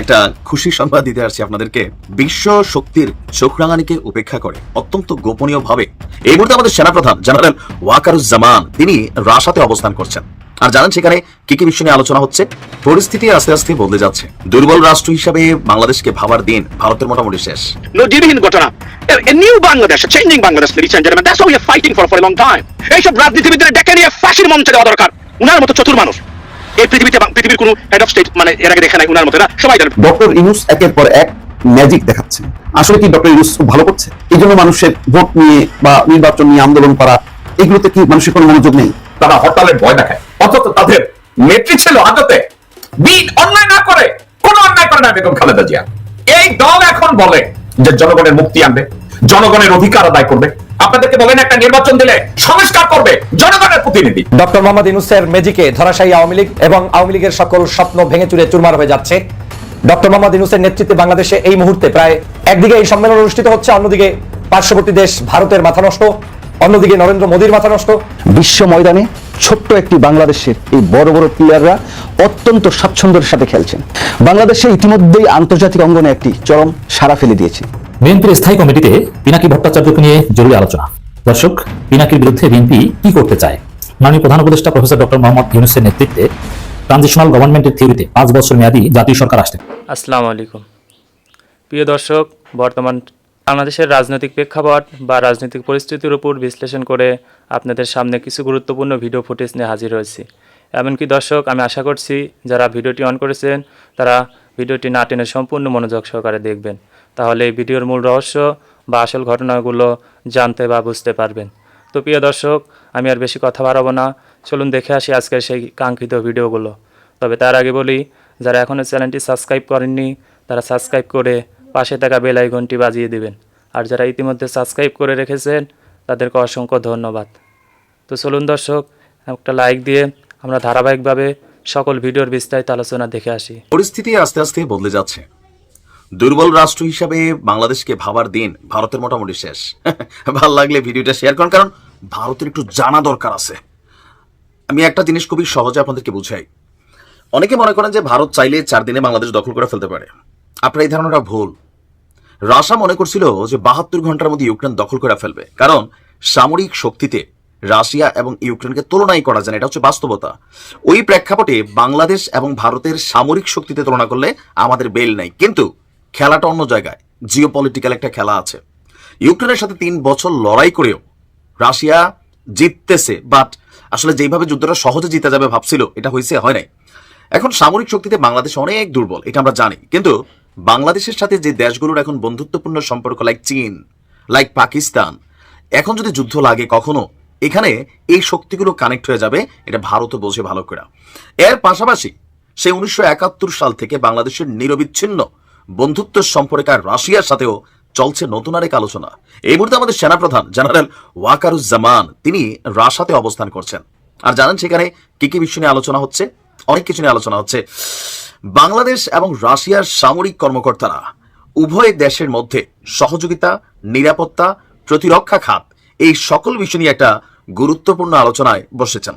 একটা খুশি সংবাদ দিতে আসছি আপনাদেরকে। বিশ্ব শক্তির চোখ রাঙানিকে উপেক্ষা করে অত্যন্ত গোপনীয় ভাবে এই মুহূর্তে আমাদের সেনাপ্রধান জেনারেল ওয়াকারুজ্জামান তিনি রাশাতে অবস্থান করছেন। আর জানেন সেখানে কি কি বিষয় নিয়ে আলোচনা হচ্ছে? পরিস্থিতি আস্তে আস্তে বদলে যাচ্ছে। দুর্বল রাষ্ট্র হিসাবে বাংলাদেশকে ভাবার দিন ভারতের মোটামুটি শেষ। নজিরবিহীন ঘটনা? Bangladesh, ladies and gentlemen. That's what we are fighting for for a long time. এইসব রাজনীতিবিদদের ডেকে নিয়ে ফাঁসির মঞ্চে দেওয়া দরকার। উনার মতো চতুর মানুষ। এই পৃথিবীতে পৃথিবীর কোনো হেড অফ স্টেট মানে এর আগে দেখে নাই উনার মতো না সবাই জানে। ডক্টর ইউনুস একের পর এক ম্যাজিক দেখাচ্ছে। আসলে কি ডক্টর ইউনুস খুব ভালো করছে? এই জন্য মানুষের ভোট নিয়ে বা নির্বাচন নিয়ে আন্দোলন করা এগুলোতে কি মানুষের কোনো মনোযোগ নেই? তারা হরতালের ভয় দেখায়। অথচ তাদের নেত্রী ছিল আদতে। বিন অন্যায় না করে কোনো অন্যায় করে না বেগম খালেদা জিয়া। এই দল এখন বলে যে জনগণের মুক্তি আনবে জনগণের অধিকার আদায় করবে। আপনাদেরকে বলেন একটা নির্বাচন দিলে সংস্কার করবে জনগণের প্রতিনিধি। ডক্টর মোহাম্মদ ইউনুসের ম্যাজিকে ধরাশায়ী আওয়ামী লীগ এবং আওয়ামী লীগের সকল স্বপ্ন ভেঙে চুরে চুরমার হয়ে যাচ্ছে। ডক্টর মোহাম্মদ ইউনুসের নেতৃত্বে বাংলাদেশে এই মুহূর্তে প্রায় একদিকে এই সম্মেলন অনুষ্ঠিত হচ্ছে অন্যদিকে পার্শ্ববর্তী দেশ ভারতের মাথা নষ্ট অন্যদিকে নরেন্দ্র মোদীর মাথা নষ্ট। বিশ্ব ময়দানে ছোট্ট একটি বাংলাদেশের এই বড় বড় প্লেয়াররা অত্যন্ত স্বাচ্ছন্দ্যের সাথে খেলছেন। বাংলাদেশে ইতিমধ্যেই আন্তর্জাতিক অঙ্গনে একটি চরম সারা ফেলে দিয়েছে। বিএনপির স্থায়ী কমিটিতে পিনাকি ভট্টাচার্যকে নিয়ে জরুরি আলোচনা। দর্শক, পিনাকির বিরুদ্ধে বিএনপি কি করতে চায়? মাননীয় প্রধান উপদেষ্টা প্রফেসর ডক্টর মোহাম্মদ ইউনুসের নেতৃত্বে ট্রানজিশনাল গভর্নমেন্টের থিওরিতে পাঁচ বছর মেয়াদী জাতীয় সরকার আসতে। আসসালামু আলাইকুম। প্রিয় দর্শক, বর্তমান বাংলাদেশের রাজনৈতিক প্রেক্ষাপট বা রাজনৈতিক পরিস্থিতির উপর বিশ্লেষণ করে আপনাদের সামনে কিছু গুরুত্বপূর্ণ ভিডিও ফুটেজ নিয়ে হাজির হয়েছি। এমনকি দর্শক, আমি আশা করছি যারা ভিডিওটি অন করেছেন, তারা ভিডিওটি না টেনে সম্পূর্ণ মনোযোগ সহকারে দেখবেন। তাহলে এই ভিডিওর মূল রহস্য বা আসল ঘটনাগুলো জানতে বা বুঝতে পারবেন। তো প্রিয় দর্শক, আমি আর বেশি কথা বাড়াবো না। চলুন দেখে আসি আজকের সেই কাঙ্ক্ষিত ভিডিওগুলো। তবে তার আগে বলি, যারা এখনও চ্যানেলটি সাবস্ক্রাইব করেননি, তারা সাবস্ক্রাইব করে পাশে থাকা বেল আইকনটি বাজিয়ে দিবেন। আর যারা ইতিমধ্যে সাবস্ক্রাইব করে রেখেছেন, তাদেরকে অসংখ্য ধন্যবাদ। তো চলুন দর্শক, একটা লাইক দিয়ে আমরা ধারাবাহিকভাবে সকল ভিডিওর বিস্তারিত আলোচনা দেখে আসি। পরিস্থিতি আস্তে আস্তে বদলে যাচ্ছে। দুর্বল রাষ্ট্র হিসাবে বাংলাদেশকে ভাবার দিন ভারতের মোটামুটি শেষ। ভালো লাগলে ভিডিওটা শেয়ার করুন, কারণ ভারতের একটু জানা দরকার আছে। আমি একটা জিনিস খুবই সহজে আপনাদেরকে বুঝাই। অনেকে মনে করেন যে ভারত চাইলে চার দিনে বাংলাদেশ দখল করে ফেলতে পারে। আপনার এই ধারণাটা ভুল। রাশা মনে করছিল যে বাহাত্তর ঘণ্টার মধ্যে ইউক্রেন দখল করে ফেলবে, কারণ সামরিক শক্তিতে রাশিয়া এবং ইউক্রেনকে তুলনাই করা যায় এটা হচ্ছে বাস্তবতা। ওই প্রেক্ষাপটে বাংলাদেশ এবং ভারতের সামরিক শক্তিতে তুলনা করলে আমাদের বেল নাই। কিন্তু খেলাটা অন্য জায়গায়। জিও পলিটিক্যাল একটা খেলা আছে। ইউক্রেনের সাথে তিন বছর লড়াই করেও রাশিয়া জিততেছে বাট আসলে যেভাবে যুদ্ধটা সহজে জিতে যাবে ভাবছিল, এটা হয়েছে, হয় নাই। এখন সামরিক শক্তিতে বাংলাদেশ অনেক দুর্বল, এটা আমরা জানি। কিন্তু বাংলাদেশের সাথে যে দেশগুলোর এখন বন্ধুত্বপূর্ণ সম্পর্ক লাইক চীন লাইক পাকিস্তান, এখন যদি যুদ্ধ লাগে কখনো, এখানে এই শক্তিগুলো কানেক্ট হয়ে যাবে, এটা ভারতও বোঝে ভালো করে। এর পাশাপাশি সেই উনিশশো একাত্তর সাল থেকে বাংলাদেশের নিরবিচ্ছিন্ন বন্ধুত্ব সম্পর্কে আর রাশিয়ার সাথেও চলছে নতুন আরেক আলোচনা। এই মুহূর্তে আমাদের সেনাপ্রধান জেনারেল ওয়াকারুজ্জামান, তিনি রাশাতে অবস্থান করছেন। আর জানেন সেখানে কি কি বিষয় নিয়ে আলোচনা হচ্ছে? অনেক কিছু নিয়ে আলোচনা হচ্ছে। বাংলাদেশ এবং রাশিয়ার সামরিক কর্মকর্তারা উভয় দেশের মধ্যে সহযোগিতা, নিরাপত্তা, প্রতিরক্ষা খাত এই সকল বিষয় নিয়ে একটা গুরুত্বপূর্ণ আলোচনায় বসেছেন।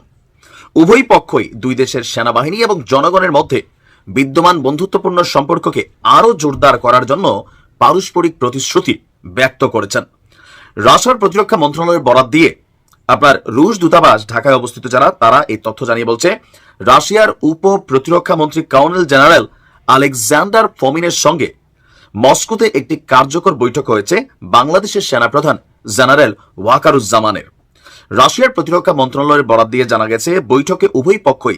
উভয় পক্ষই দুই দেশের সেনাবাহিনী এবং জনগণের মধ্যে বিদ্যমান বন্ধুত্বপূর্ণ সম্পর্ককে আরও জোরদার করার জন্য পারস্পরিক প্রতিশ্রুতি ব্যক্ত করেছেন। রাশিয়ার প্রতিরক্ষা মন্ত্রণালয়ের বরাত দিয়ে আপনার রুশ দূতাবাস ঢাকায় অবস্থিত যারা, তারা এই তথ্য জানিয়ে বলছে, রাশিয়ার উপ প্রতিরক্ষা মন্ত্রী কাউনেল জেনারেল আলেকজান্ডার ফমিনের সঙ্গে মস্কোতে একটি কার্যকর বৈঠক হয়েছে বাংলাদেশের সেনাপ্রধান জেনারেল ওয়াকারুজ্জামানের। রাশিয়ার প্রতিরক্ষা মন্ত্রণালয়ের বরাদ দিয়ে জানা গেছে, বৈঠকে উভয় পক্ষই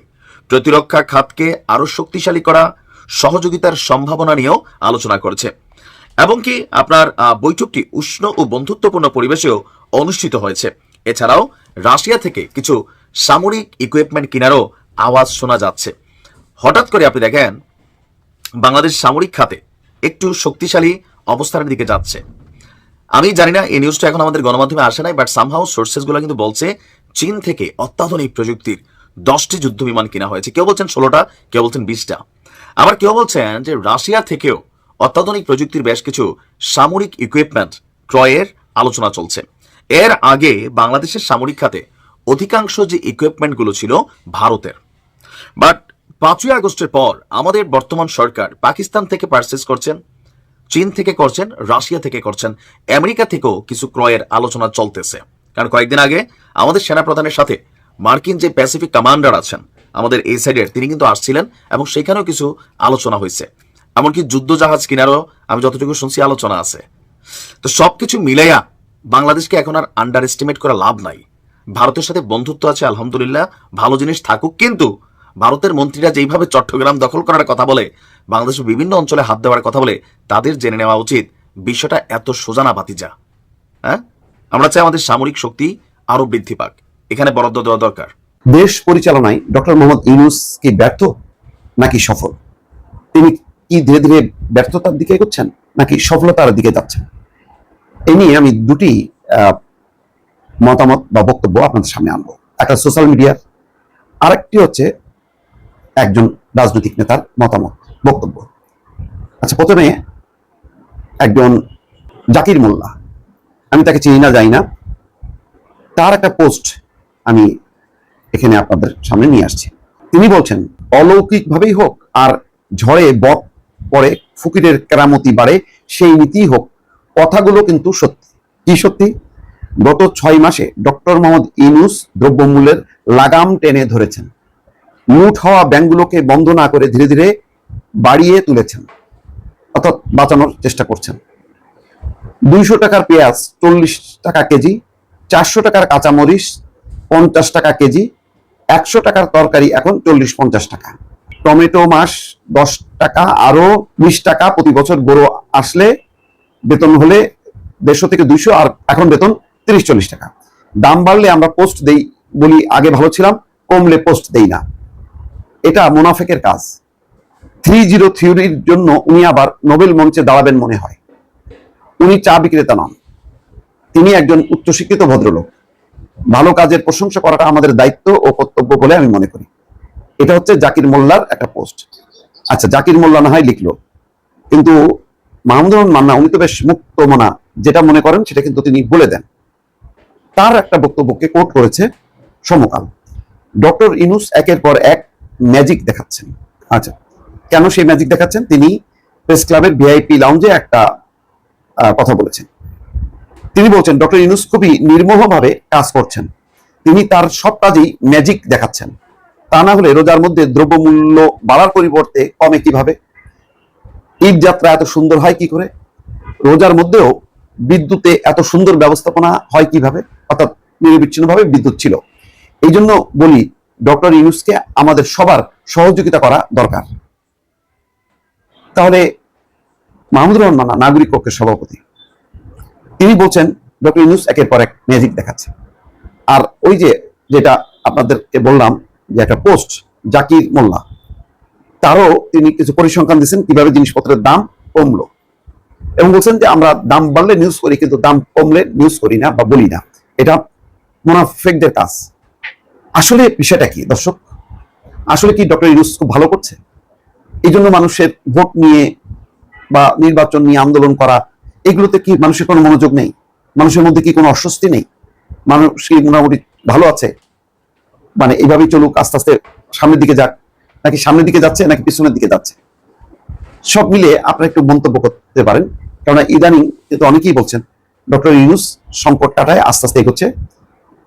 প্রতিরক্ষা খাতকে আরও শক্তিশালী করা সহযোগিতার সম্ভাবনা নিয়েও আলোচনা করেছে। এবং কি আপনার বৈঠকটি উষ্ণ ও বন্ধুত্বপূর্ণ পরিবেশেও অনুষ্ঠিত হয়েছে। এছাড়াও রাশিয়া থেকে কিছু সামরিক ইকুইপমেন্ট কেনারও আওয়াজ শোনা যাচ্ছে। হঠাৎ করে আপনি দেখেন, বাংলাদেশ সামরিক খাতে একটু শক্তিশালী অবস্থানের দিকে যাচ্ছে। আমি জানি না, এই নিউজটা এখন আমাদের গণমাধ্যমে আসে নাই বাট সামহাউ সোর্সেসগুলো কিন্তু বলছে, চীন থেকে অত্যাধুনিক প্রযুক্তির দশটি যুদ্ধ বিমান কেনা হয়েছে। কেউ বলছেন ষোলোটা, কেউ বলছেন বিশটা। আবার কেউ বলছেন যে রাশিয়া থেকেও অত্যাধুনিক প্রযুক্তির বেশ কিছু সামরিক ইকুইপমেন্ট ক্রয়ের আলোচনা চলছে। এর আগে বাংলাদেশের সামরিক খাতে অধিকাংশ যে ইকুইপমেন্টগুলো ছিল ভারতের। বাট পাঁচই আগস্টের পর আমাদের বর্তমান সরকার পাকিস্তান থেকে পারচেস করছেন, চীন থেকে করছেন, রাশিয়া থেকে করছেন, আমেরিকা থেকেও কিছু ক্রয়ের আলোচনা চলতেছে। কারণ কয়েকদিন আগে আমাদের সেনাপ্রধানের সাথে মার্কিন যে প্যাসিফিক কমান্ডার আছেন, আমাদের এই সাইডের, তিনি কিন্তু আসছিলেন এবং সেখানেও কিছু আলোচনা হয়েছে। এমনকি যুদ্ধ জাহাজ কেনারও আমি যতটুকু শুনছি আলোচনা আছে। তো সবকিছু মিলাইয়া বাংলাদেশকে এখন আর আন্ডার এস্টিমেট করা লাভ নাই। ভারতের সাথে বন্ধুত্ব আছে, আলহামদুলিল্লাহ, ভালো জিনিস থাকুক, কিন্তু ভারতের মন্ত্রীরা যেইভাবে চট্টগ্রাম দখল করার কথা বলে, বাংলাদেশের বিভিন্ন অঞ্চলে হাত দেওয়ার কথা বলে, তাদের জেনে নেওয়া উচিত বিষয়টা এত সোজানা বাতিজা হ্যাঁ? আমরা চাই আমাদের সামরিক শক্তি আরও বৃদ্ধি পাক। এখানে বরাদ্দ দেওয়া দরকার। দেশ পরিচালনায় ডক্টর মোহাম্মদ ইউনুস কি ব্যর্থ নাকি সফল? তিনি কি ধীরে ধীরে ব্যর্থতার দিকে এগোচ্ছেন নাকি সফলতার দিকে যাচ্ছেন? এই নিয়ে আমি দুটি মতামত বা বক্তব্য আপনাদের সামনে আনব। একটা সোশ্যাল মিডিয়ার আরেকটি হচ্ছে একজন রাজনৈতিক নেতার মতামত, বক্তব্য। আচ্ছা প্রথমে একজন জাকির মোল্লা। আমি তাকে চিনি না যাই না। তার একটা পোস্ট আমি এখানে আপনাদের সামনে নিয়ে আসছি। তিনি বলছেন, অলৌকিকভাবেই হোক আর ঝড়ে বক পরে ফকিরের কেরামতি বাড়ে, সেই নীতি হোক। কথাগুলো কিন্তু সত্যি। কি সত্যি? গত ছয় মাসে ডক্টর মোহাম্মদ ইনুস দ্রব্যমূল্যের লাগাম টেনে ধরেছেন। লুট হওয়া ব্যাংকগুলোকে বন্ধ না করে ধীরে ধীরে বাড়িয়ে তুলেছেন। অর্থাৎ বাঁচানোর চেষ্টা করছেন। দুইশো টাকার পেঁয়াজ, চল্লিশ টাকা কেজি, চারশো টাকার কাঁচামরিচ পঞ্চাশ টাকা কেজি, একশো টাকার তরকারি এখন চল্লিশ পঞ্চাশ টাকা। টমেটো মাস দশ টাকা আরও বিশ টাকা প্রতি বছর গরু আসলে বেতন হলে দেড়শো থেকে দুইশো, আর এখন বেতন তিরিশ চল্লিশ টাকা। দাম বাড়লে আমরা পোস্ট দেই বলি, আগে ভালো ছিলাম, কমলে পোস্ট দেই না। এটা মুনাফেকের কাজ। থ্রি জিরো থিওরির জন্য উনি আবার নোবেল মঞ্চে দাঁড়াবেন মনে হয়। উনি চা বিক্রেতা নন। তিনি একজন উচ্চশিক্ষিত ভদ্রলোক। ভালো কাজের প্রশংসা করাটা আমাদের দায়িত্ব ও কর্তব্য বলে আমি মনে করি। এটা হচ্ছে জাকির মোল্লার একটা পোস্ট। আচ্ছা জাকির মোল্লা না হয় লিখলো। কিন্তু মাহমুদুর মান্না, উনি তো বেশ মুক্ত মনা যেটা মনে করেন সেটা কিন্তু তিনি বলে দেন। তার একটা বক্তব্যকে কোট করেছে সমকাল। ডক্টর ইনুস একের পর এক ম্যাজিক দেখাচ্ছেন। আচ্ছা কেন সেই ম্যাজিক দেখাচ্ছেন? তিনি প্রেস ক্লাবের ভিআইপি লাউঞ্জে একটা কথা বলেছেন। তিনি বলছেন, ডক্টর ইউনুস খুবই নির্মোহভাবে কাজ করছেন। তিনি তার সব কাজেই ম্যাজিক দেখাচ্ছেন। তা না হলে রোজার মধ্যে দ্রব্যমূল্য বাড়ার পরিবর্তে কমে কীভাবে? ঈদ যাত্রা এত সুন্দর হয় কি করে? রোজার মধ্যেও বিদ্যুতে এত সুন্দর ব্যবস্থাপনা হয় কীভাবে? অর্থাৎ নিরবিচ্ছিন্নভাবে বিদ্যুৎ ছিল। এই জন্য বলি, ডক্টর ইউনুসকে আমাদের সবার সহযোগিতা করা দরকার। তাহলে মাহমুদুর রহমান নাগরিক পক্ষের সভাপতি। তিনি বলছেন, ডক্টর ইউনুস একের পর এক ম্যাজিক দেখাচ্ছে। আর ওই যে যেটা আপনাদেরকে বললাম, যে একটা পোস্ট, জাকির মোল্লা, তারও তিনি কিছু পরিসংখ্যান দিয়েছেন, কীভাবে জিনিসপত্রের দাম কমলো। এবং বলছেন যে, আমরা দাম বাড়লে নিউজ করি, কিন্তু দাম কমলে নিউজ করি না বা বলি না। এটা মোনাফেকদের কাজ। আসলে বিষয়টা কি, দর্শক? আসলে কি ডক্টর ইউনুস খুব ভালো করছে? এই জন্য মানুষের ভোট নিয়ে বা নির্বাচন নিয়ে আন্দোলন করা এগুলোতে কি মানুষের কোনো মনোযোগ নেই? মানুষের মধ্যে কি কোনো অস্বস্তি নেই? মানুষ কি মোটামুটি ভালো আছে? মানে এইভাবেই চলুক, আস্তে আস্তে সামনের দিকে যাক। নাকি সামনের দিকে যাচ্ছে, নাকি পিছনের দিকে যাচ্ছে? সব মিলিয়ে আপনারা একটু মন্তব্য করতে পারেন। কেননা ইদানিং কিন্তু অনেকেই বলছেন, ডক্টর ইউনুস সংকট কাটায় আস্তে আস্তে এগোচ্ছে।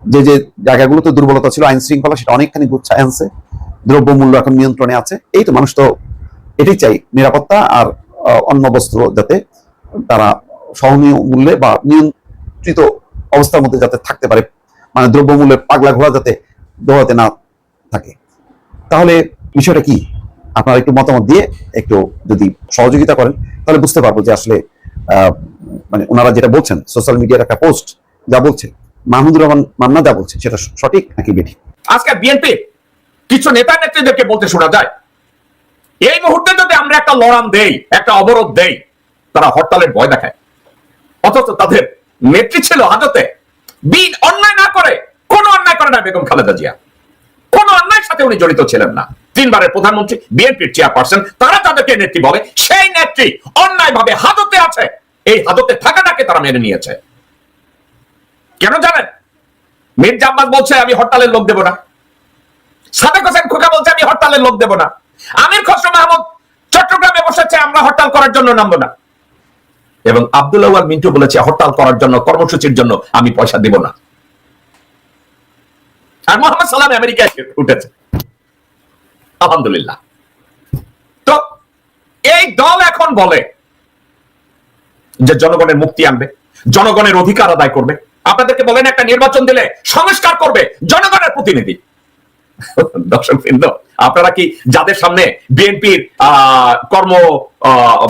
যে যে জায়গাগুলোতে দুর্বলতা ছিল, আইন শৃঙ্খলা, সেটা অনেকখানি গুচ্ছায় আনছে। দ্রব্যমূল্য এখন নিয়ন্ত্রণে আছে। এই তো মানুষ তো এটাই চাই, নিরাপত্তা আর অন্য বস্ত্র যাতে সহনীয় মূল্যে বা নিয়ন্ত্রিত অবস্থার মধ্যে যাতে থাকতে পারে মানে দ্রব্যমূল্যের পাগলা ঘোড়া যাতে দৌড়াতে না থাকে। তাহলে বিষয়টা কি? আপনারা একটু মতামত দিয়ে একটু যদি সহযোগিতা করেন, তাহলে বুঝতে পারব যে আসলে মানে ওনারা যেটা বলছেন সোশ্যাল মিডিয়ার একটা পোস্ট যা বলছে, মাহমুদুর রহমান মান্না যা বলছে, সেটা সঠিক নাকি বেঠিক? আজকে বিএনপি কিছু নেতা নেত্রীদেরকে বলতে শোনা যায়, এই মুহূর্তে যদি আমরা একটা লড়াম দেই, একটা অবরোধ দেই তারা হরতালের ভয় দেখায়। অথচ তাদের নেত্রী ছিল হাজতে বিন অন্যায় না করে, কোনো অন্যায় করে না বেগম খালেদা জিয়া। কোন অন্যায়ের সাথে উনি জড়িত ছিলেন না। তিনবারের প্রধানমন্ত্রী, বিএনপির চেয়ারপারসন, তারা তাদেরকে নেত্রী বলে। সেই নেত্রী অন্যায় ভাবে হাজতে আছে। এই হাজতে থাকাটাকে তারা মেনে নিয়েছে। কেন জানেন? মির্জা আব্বাস বলছে, আমি হরতালের লোক দেব না। সাদেক হোসেন খোকা বলছে, আমি হরতালের লোক দেব না। আমির খসরু মাহমুদ চট্টগ্রামে বসেছে, আমরা হরতাল করার জন্য নামবো না। এবং আব্দুল আওয়াল মিন্টু বলেছে, হরতাল করার জন্য, কর্মসূচির জন্য আমি পয়সা দেব না। আর মোহাম্মদ সালাম আমেরিকায় উঠেছে। আলহামদুলিল্লাহ। তো, এই দল এখন বলে যে জনগণের মুক্তি আনবে, জনগণের অধিকার আদায় করবে। আপনাদেরকে বলেন, একটা নির্বাচন দিলে সংস্কার করবে জনগণের প্রতিনিধি। দর্শক আপনারা কি যাদের সামনে বিএনপির কর্ম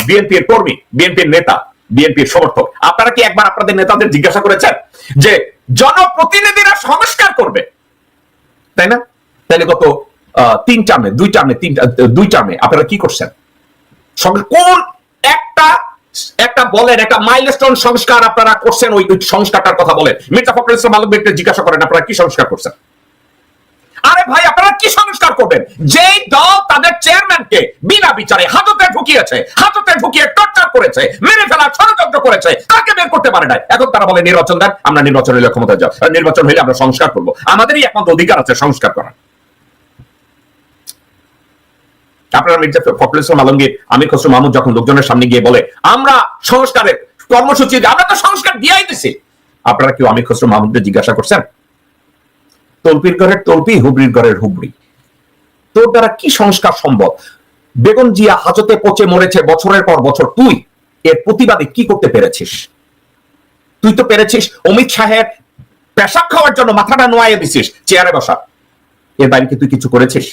বিএনপির কর্মী, বিএনপির নেতা বিএনপির সমর্থক। আপনারা কি একবার আপনাদের নেতাদের জিজ্ঞাসা করেছেন যে জনপ্রতিনিধিরা সংস্কার করবে? তাই না? তাহলে গত তিন টার্মে দুই টার্মে তিন দুই টার্মে আপনারা কি করছেন? কোন একটা একটা বলেন, একটা মাইলস্টোন সংস্কার আপনারা করছেন, ওই সংস্কারটার কথা বলেন। মির্জা ফখরুল ইসলাম আলমগীরকে জিজ্ঞাসা করেন, আপনারা কি সংস্কার করছেন? আরে ভাই, আপনারা কি সংস্কার করবেন? যেই দল তাদের চেয়ারম্যানকে বিনা বিচারে হাততে ঢুকিয়েছে, হাততে ঢুকিয়ে টর্চার করেছে, মেরে ফেলার ষড়যন্ত্র করেছে, তাকে বের করতে পারে নাই। এখন তারা বলে, নির্বাচন দেন, আমরা নির্বাচন হইলে ক্ষমতা যাও। নির্বাচন হইলে আমরা সংস্কার করব। আমাদেরই একমাত্র অধিকার আছে সংস্কার করার। আপনারা মির্জা ফখরুল আলমগীর, আমির খসরু মাহমুদ যখন লোকজনের সামনে গিয়ে বলে, আমরা সংস্কারের কর্মসূচি, আমরা তো সংস্কার দিয়াই দিছি। আপনারা কেউ আমির খসরু মাহমুদকে জিজ্ঞাসা করছেন? তলপির ঘরের তলপি হুবরির ঘরের হুবরি তোর দ্বারা কি সংস্কার সম্ভব? বেগম জিয়া হাজতে পচে মরেছে বছরের পর বছর। তুই এর প্রতিবাদে কি করতে পেরেছিস? তুই তো পেরেছিস অমিত শাহের পেশাব খাওয়ার জন্য মাথাটা নোয়াইয়ে দিছিস, চেয়ারে বসা। এর বাইরে কি তুই কিছু করেছিস?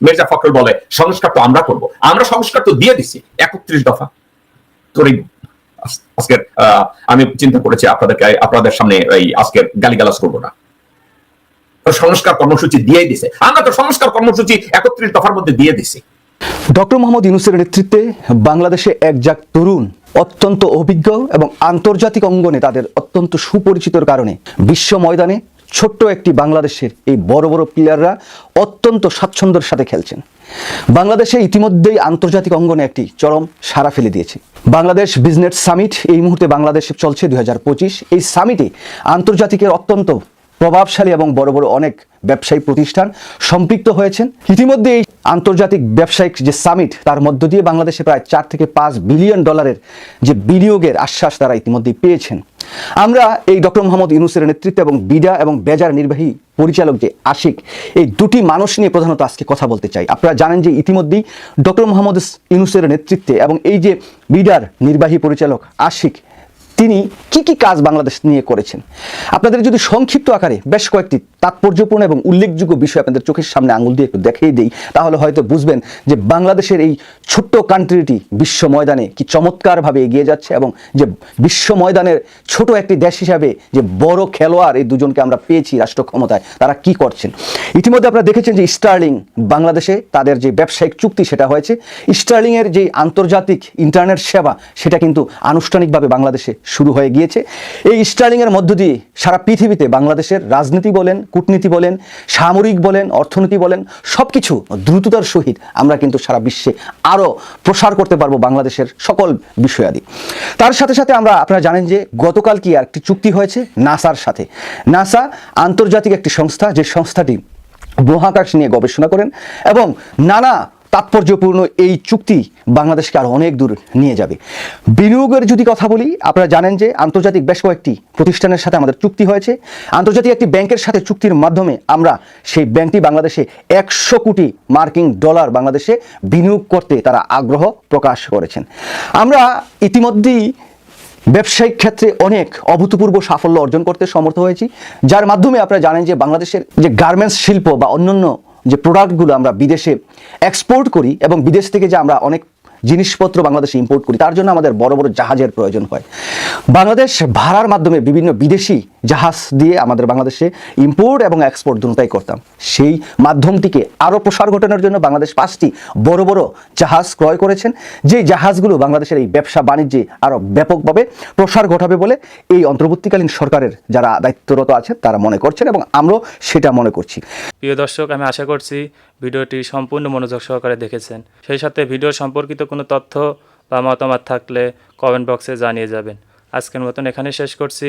মির্জা ফখরুল বলে, সংস্কার তো আমরা করব। আমরা সংস্কার তো দিয়ে দিছি, একত্রিশ দফা। তোর এই আজকের আমি চিন্তা করেছি আপনাদেরকে, আপনাদের সামনে এই আজকের গালিগালাজ করব না। সংস্কার কর্মসূচি দিয়েই দিছে। আমরা তো সংস্কার কর্মসূচি একত্রিশ দফার মধ্যে দিয়ে দিছি। ডক্টর মোহাম্মদ ইউনুসের নেতৃত্বে বাংলাদেশে একজাক তরুণ, অত্যন্ত অভিজ্ঞ এবং আন্তর্জাতিক অঙ্গনে তাদের অত্যন্ত সুপরিচিতর কারণে বিশ্ব ময়দানে ছোট্ট একটি বাংলাদেশের এই বড় বড় প্লেয়াররা অত্যন্ত স্বাচ্ছন্দ্যের সাথে খেলছেন। বাংলাদেশে ইতিমধ্যেই আন্তর্জাতিক অঙ্গনে একটি চরম সারা ফেলে দিয়েছে। বাংলাদেশ বিজনেস সামিট, এই মুহূর্তে বাংলাদেশে চলছে দুই হাজার পঁচিশ। এই সামিটে আন্তর্জাতিকের অত্যন্ত প্রভাবশালী এবং বড় বড় অনেক ব্যবসায়ী প্রতিষ্ঠান সম্পৃক্ত হয়েছেন। ইতিমধ্যে এই আন্তর্জাতিক ব্যবসায়িক যে সামিট, তার মধ্য দিয়ে বাংলাদেশে প্রায় চার থেকে পাঁচ বিলিয়ন ডলারের যে বিনিয়োগের আশ্বাস তারা ইতিমধ্যেই পেয়েছেন। আমরা এই ডক্টর মোহাম্মদ ইউনুসের নেতৃত্বে এবং বিডা এবং বেজার নির্বাহী পরিচালক যে আশিক, এই দুটি মানুষ নিয়ে প্রধানত আজকে কথা বলতে চাই। আপনারা জানেন যে ইতিমধ্যেই ডক্টর মোহাম্মদ ইউনুসের নেতৃত্বে এবং এই যে বিডার নির্বাহী পরিচালক আশিক তিনি কি কি কাজ বাংলাদেশ নিয়ে করেছেন? আপনাদের যদি সংক্ষিপ্ত আকারে বেশ কয়েকটি তাৎপর্যপূর্ণ এবং উল্লেখযোগ্য বিষয় আপনাদের চোখের সামনে আঙুল দিয়ে একটু দেখিয়ে দিই, তাহলে হয়তো বুঝবেন যে বাংলাদেশের এই ছোট্ট কান্ট্রিটি বিশ্ব ময়দানে কি চমৎকারভাবে এগিয়ে যাচ্ছে এবং যে বিশ্ব ময়দানের ছোট একটি দেশ হিসাবে যে বড় খেলোয়াড় এই দুজনকে আমরা পেয়েছি রাষ্ট্র ক্ষমতায়, তারা কি করছেন? ইতিমধ্যে আপনারা দেখেছেন যে স্টার্লিং বাংলাদেশে তাদের যে ব্যবসায়িক চুক্তি সেটা হয়েছে। স্টার্লিংয়ের যে আন্তর্জাতিক ইন্টারনেট সেবা, সেটা কিন্তু আনুষ্ঠানিকভাবে বাংলাদেশে শুরু হয়ে গিয়েছে। এই স্টার্লিংয়ের মধ্য দিয়ে সারা পৃথিবীতে বাংলাদেশের রাজনীতি বলেন, কূটনীতি বলেন, সামরিক বলেন, অর্থনীতি বলেন সব কিছু দ্রুততার সহিত আমরা কিন্তু সারা বিশ্বে আরও প্রসার করতে পারব বাংলাদেশের সকল বিষয়াদি। তার সাথে সাথে আমরা আপনারা জানেন যে গতকাল কি আর একটি চুক্তি হয়েছে নাসার সাথে। নাসা আন্তর্জাতিক একটি সংস্থা, যে সংস্থাটি মহাকাশ নিয়ে গবেষণা করেন এবং নানা তাৎপর্যপূর্ণ এই চুক্তি বাংলাদেশকে আরও অনেক দূর নিয়ে যাবে। বিনিয়োগের যদি কথা বলি, আপনারা জানেন যে আন্তর্জাতিক বেশ কয়েকটি প্রতিষ্ঠানের সাথে আমাদের চুক্তি হয়েছে। আন্তর্জাতিক একটি ব্যাংকের সাথে চুক্তির মাধ্যমে আমরা সেই ব্যাংকটি বাংলাদেশে একশো কোটি মার্কিন ডলার বাংলাদেশে বিনিয়োগ করতে তারা আগ্রহ প্রকাশ করেছেন। আমরা ইতিমধ্যেই ব্যবসায়িক ক্ষেত্রে অনেক অভূতপূর্ব সাফল্য অর্জন করতে সমর্থ হয়েছি। যার মাধ্যমে আপনারা জানেন যে বাংলাদেশের যে গার্মেন্টস শিল্প বা অন্যান্য যে প্রোডাক্টগুলো আমরা বিদেশে এক্সপোর্ট করি এবং বিদেশ থেকে যে আমরা অনেক জিনিসপত্র বাংলাদেশে ইম্পোর্ট করি, তার জন্য আমাদের বড় বড় জাহাজের প্রয়োজন হয়। বাংলাদেশ ভাড়ার মাধ্যমে বিভিন্ন বিদেশি জাহাজ দিয়ে আমাদের বাংলাদেশে ইম্পোর্ট এবং এক্সপোর্ট দুটাই করতাম। সেই মাধ্যমটিকে আরও প্রসার ঘটানোর জন্য বাংলাদেশ পাঁচটি বড় বড় জাহাজ ক্রয় করেছেন। যে জাহাজগুলো বাংলাদেশের এই ব্যবসা বাণিজ্যে আরও ব্যাপকভাবে প্রসার ঘটাবে বলে এই অন্তর্বর্তীকালীন সরকারের যারা দায়িত্বরত আছেন, তারা মনে করছেন এবং আমরাও সেটা মনে করছি। প্রিয় দর্শক, আমি আশা করছি ভিডিওটি সম্পূর্ণ মনোযোগ সহকারে দেখেছেন। সেই সাথে ভিডিও সম্পর্কিত কোনো তথ্য বা মতামত থাকলে কমেন্ট বক্সে জানিয়ে যাবেন। আজকের মতন এখানে শেষ করছি।